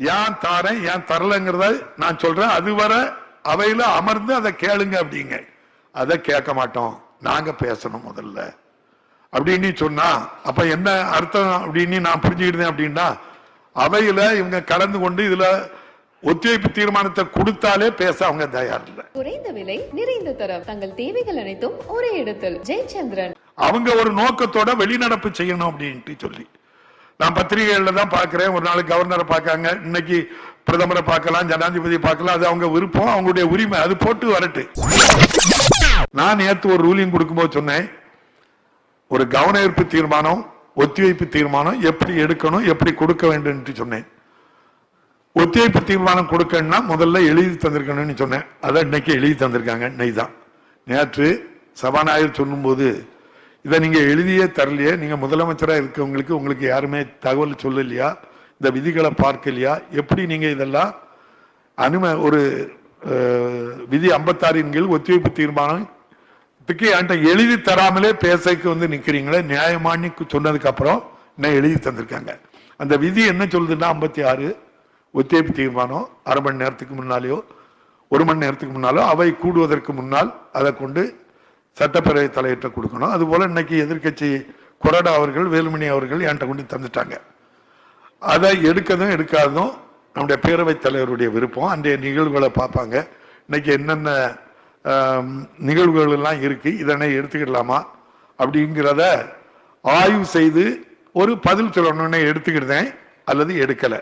ஏன் தாரேன் ஏன் தரலங்கிறத நான் சொல்றேன். அதுவரை அவையில அமர்ந்து அதை கேளுங்க அப்படிங்க. அதை கேட்க மாட்டோம். நாங்க பேசணும் முதல்ல. அப்படின்னு சொன்னா அப்ப என்ன அர்த்தம் அப்படின்னு நான் புரிஞ்சுக்கிட்டேன் அப்படின்னா அவையில இவங்க கலந்து கொண்டு இதுல ஒத்துழைப்பு தீர்மானத்தை கொடுத்தாலே பேச அவங்க தயார் இல்லை. குறைந்த விலை நிறைந்த தரம். தங்கள் தேவைகள் அனைத்தும் ஒரே இடத்தில். ஜெயச்சந்திரன். அவங்க ஒரு நோக்கத்தோட வெளிநடப்பு செய்யணும் அப்படின்ட்டு சொல்லி. நான் பத்திரிகைகள்ல தான் பார்க்குறேன். ஒரு நாள் கவர்னரை பார்க்காங்க. இன்னைக்கு பிரதமரை பார்க்கலாம் ஜனாதிபதி பார்க்கலாம். அது அவங்க விருப்பம் அவங்களுடைய உரிமை. அது போட்டு வரட்டு. நான் நேற்று ஒரு ரூலிங் கொடுக்கும்போது சொன்னேன். ஒரு கவன ஈர்ப்பு தீர்மானம் ஒத்திவைப்பு தீர்மானம் எப்படி எடுக்கணும் எப்படி கொடுக்க வேண்டும் என்று சொன்னேன். ஒத்திவைப்பு தீர்மானம் கொடுக்கணும்னா முதல்ல எழுதி தந்திருக்கணும்னு சொன்னேன். அதை இன்னைக்கு எழுதி தந்திருக்காங்க. இன்னைக்கு தான் நேற்று சபாநாயகர் சொல்லும்போது இதை நீங்க எழுதியே தரலையே நீங்க முதலமைச்சரா இருக்கவங்களுக்கு உங்களுக்கு யாருமே தகவல் சொல்லலையா? இந்த விதிகளை பார்க்கலையா? எப்படி நீங்க இதெல்லாம் அனும ஒரு விதி ஐம்பத்தாறின் கீழ் ஒத்திவைப்பு தீர்மானத்துக்கு என்கிட்ட எழுதி தராமலே பேசக்கு வந்து நிக்கிறீங்களே நியாயமானி சொன்னதுக்கு அப்புறம் என்ன எழுதி தந்திருக்காங்க. அந்த விதி என்ன சொல்லுதுன்னா ஐம்பத்தி ஆறு ஒத்திவைப்பு தீர்மானம் அரை மணி நேரத்துக்கு முன்னாலேயோ ஒரு மணி நேரத்துக்கு முன்னாலோ அவை கூடுவதற்கு முன்னால் அதை கொண்டு சட்டப்பேரவை தலையிட்ட கொடுக்கணும். அதுபோல் இன்னைக்கு எதிர்க்கட்சி கொரடா அவர்கள் வேலுமணி அவர்கள் என்கிட்ட கொண்டு தந்துட்டாங்க. அதை எடுக்கதும் எடுக்காததும் நம்முடைய பேரவைத் தலைவருடைய விருப்பம். அன்றைய நிகழ்வுகளை பார்ப்பாங்க. இன்னைக்கு என்னென்ன நிகழ்வுகள் எல்லாம் இருக்கு இதனை எடுத்துக்கிடலாமா அப்படிங்கிறத ஆய்வு செய்து ஒரு பதில் சொல்லணும்னு எடுத்துக்கிட்டேன். அல்லது எடுக்கலை.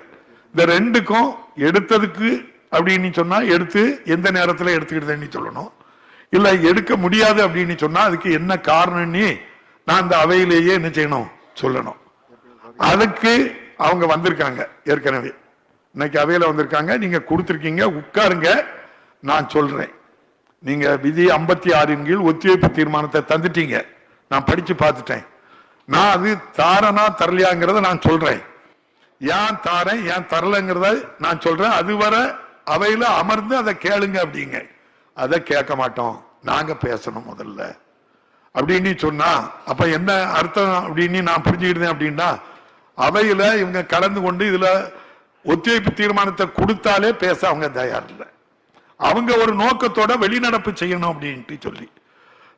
இந்த ரெண்டுக்கும் எடுத்ததுக்கு அப்படின்னு சொன்னால் எடுத்து எந்த நேரத்தில் எடுத்துக்கிட்டேன்னு சொல்லணும். இல்ல எடுக்க முடியாது அப்படின்னு சொன்னா அதுக்கு என்ன காரணம்னு நான் இந்த அவையிலேயே என்ன செய்யணும்? சொல்லணும். அதுக்கு அவங்க வந்திருக்காங்க ஏற்கனவே. இன்னைக்கு அவையில வந்திருக்காங்க நீங்க கொடுத்துருக்கீங்க உட்காருங்க நான் சொல்றேன். நீங்க விதி ஐம்பத்தி ஆறின் கீழ் ஒத்திவைப்பு தீர்மானத்தை தந்துட்டீங்க. நான் படிச்சு பார்த்துட்டேன். நான் அது தாரனா தரலையாங்கிறத நான் சொல்றேன். ஏன் தாரேன் ஏன் தரலங்கிறத நான் சொல்றேன். அதுவரை அவையில அமர்ந்து அதை கேளுங்க அப்படிங்க. அதை கேட்க மாட்டோம். நாங்க பேசணும் முதல்ல. அப்படின்னு சொன்னா அப்ப என்ன அர்த்தம் அப்படின்னு நான் புரிஞ்சுக்கிட்டேன் அப்படின்னா அவையில இவங்க கலந்து கொண்டு இதுல ஒத்திவைப்பு தீர்மானத்தை கொடுத்தாலே பேச அவங்க தயார் இல்லை. அவங்க ஒரு நோக்கத்தோட வெளிநடப்பு செய்யணும் அப்படின்ட்டு சொல்லி.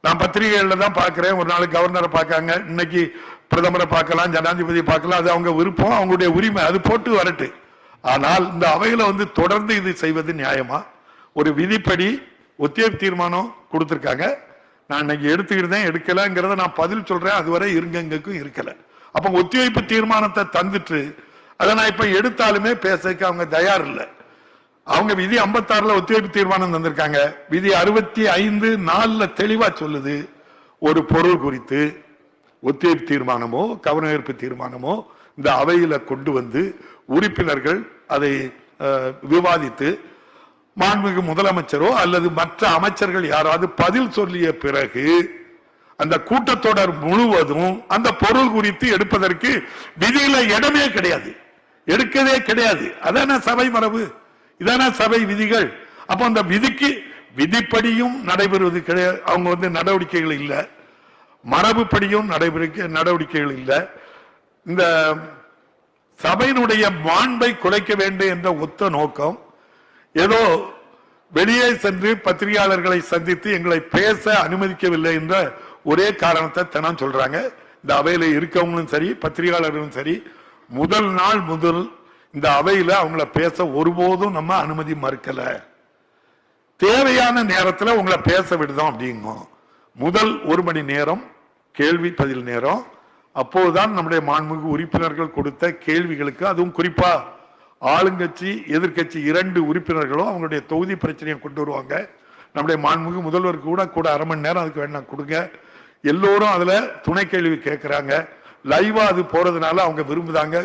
நான் பத்திரிகைகள்ல தான் பார்க்கிறேன். ஒரு நாள் கவர்னரை பார்க்காங்க. இன்னைக்கு பிரதமரை பார்க்கலாம் ஜனாதிபதி பார்க்கலாம். அது அவங்க விருப்பம் அவங்களுடைய உரிமை. அது போட்டு வரட்டு. ஆனால் இந்த அவையில வந்து தொடர்ந்து இது செய்வது நியாயமா? ஒரு விதிப்படி ஒத்திவைப்பு தீர்மானம் கொடுத்துருக்காங்க. நான் இன்னைக்கு எடுத்துக்கிட்டேன் எடுக்கலங்கிறத நான் பதில் சொல்றேன். அதுவரை இருங்கங்கக்கும் இருக்கல. அப்ப ஒத்திவைப்பு தீர்மானத்தை தந்துட்டு அதை நான் இப்ப எடுத்தாலுமே பேசக்கு அவங்க தயார் இல்லை. அவங்க விதி ஐம்பத்தாறுல ஒத்திவைப்பு தீர்மானம் தந்திருக்காங்க. விதி அறுபத்தி ஐந்து நாலுல தெளிவா சொல்லுது. ஒரு பொருள் குறித்து ஒத்திவைப்பு தீர்மானமோ கவனஈர்ப்பு தீர்மானமோ இந்த அவையில கொண்டு வந்து உறுப்பினர்கள் அதை விவாதித்து மாண்புமிகு முதலமைச்சரோ அல்லது மற்ற அமைச்சர்கள் யாராவது பதில் சொல்லிய பிறகு அந்த கூட்டத்தொடர் முழுவதும் அந்த பொருள் குறித்து எடுப்பதற்கு விதியில இடமே கிடையாது. எடுக்கவே கிடையாது. அதான சபை மரபு? இதான சபை விதிகள்? அப்ப அந்த விதிக்கு விதிப்படியும் நடைபெறுவது கிடையாது அவங்க வந்து நடவடிக்கைகள் இல்லை. மரபுப்படியும் நடைபெற நடவடிக்கைகள் இல்லை. இந்த சபையினுடைய மாண்பை குலைக்க வேண்டும் என்ற ஒத்த நோக்கம் ஏதோ வெளியே சென்று பத்திரிகையாளர்களை சந்தித்து எங்களை பேச அனுமதிக்கவில்லை என்ற ஒரே காரணத்தை தினம் சொல்றாங்க. இந்த அவையில இருக்கவங்களும் சரி பத்திரிகையாளர்களும் சரி முதல் நாள் முதல் இந்த அவையில அவங்கள பேச ஒருபோதும் நம்ம அனுமதி மறுக்கல. தேவையான நேரத்துல உங்களை பேச விடுதோம் அப்படிங்கும் முதல் ஒரு மணி நேரம் கேள்வி பதில் நேரம். அப்போதுதான் நம்முடைய மாண்புமிகு உறுப்பினர்கள் கொடுத்த கேள்விகளுக்கு அதுவும் குறிப்பா ஆளுங்கட்சி எதிர்க்கட்சி இரண்டு உறுப்பினர்களும் அவங்களுடைய தொகுதி பிரச்சனையை கொண்டு வருவாங்க. நம்முடைய மாண்புமிகு முதல்வர் கூட கூட அரை மணி நேரம் அதுக்கு வேணா கொடுங்க. எல்லோரும் அதில் துணை கேள்வி கேட்குறாங்க. லைவாக அது போகிறதுனால அவங்க விரும்புதாங்க.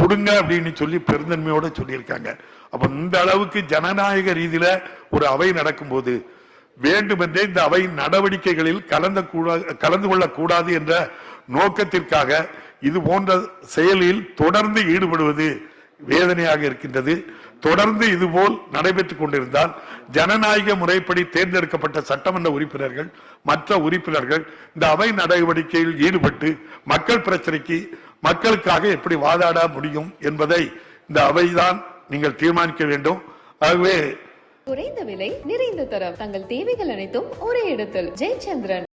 கொடுங்க அப்படின்னு சொல்லி பெருந்தன்மையோடு சொல்லியிருக்காங்க. அப்போ இந்த அளவுக்கு ஜனநாயக ரீதியில் ஒரு அவை நடக்கும்போது வேண்டுமென்றே இந்த அவை நடவடிக்கைகளில் கலந்த கலந்து கொள்ளக்கூடாது என்ற நோக்கத்திற்காக இது போன்ற செயலில் தொடர்ந்து ஈடுபடுவது வேதனையாக இருக்கின்றது தொடர்ந்து இதுபோல் நடைபெற்றுக் கொண்டிருந்தால் ஜனநாயக முறைப்படி தேர்ந்தெடுக்கப்பட்ட சட்டமன்ற உறுப்பினர்கள் மற்ற உறுப்பினர்கள் இந்த அவை நடவடிக்கையில் ஈடுபட்டு மக்கள் பிரச்சனைக்கு மக்களுக்காக எப்படி வாதாட முடியும் என்பதை இந்த அவைதான் நீங்கள் தீர்மானிக்க வேண்டும். ஆகவே குறைந்த விலை நிறைந்த தரம். தங்கள் தேவைகள் அனைத்தும் ஒரே இடத்தில். ஜெயச்சந்திரன்.